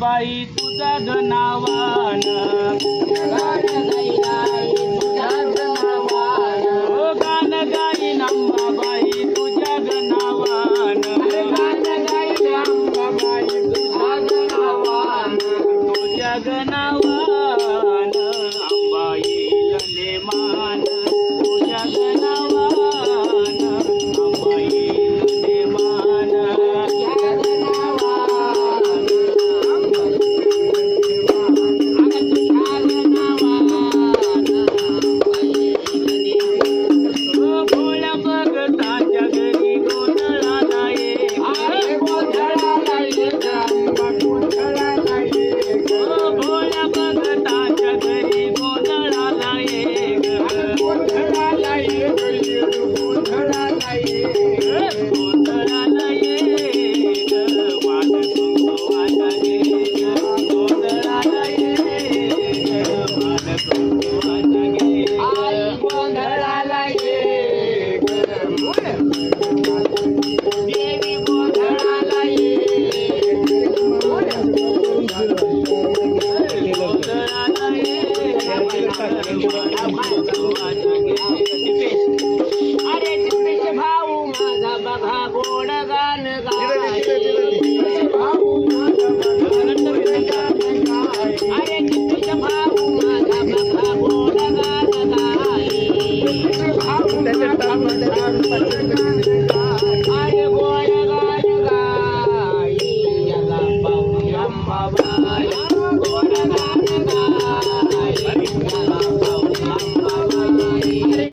बाई तुझा धनावान गान गाई नांबाबाई तुझ्या धनावान गान गाई नांबाबाई तुझ्या धनावान तुझ्या धनावान Bye.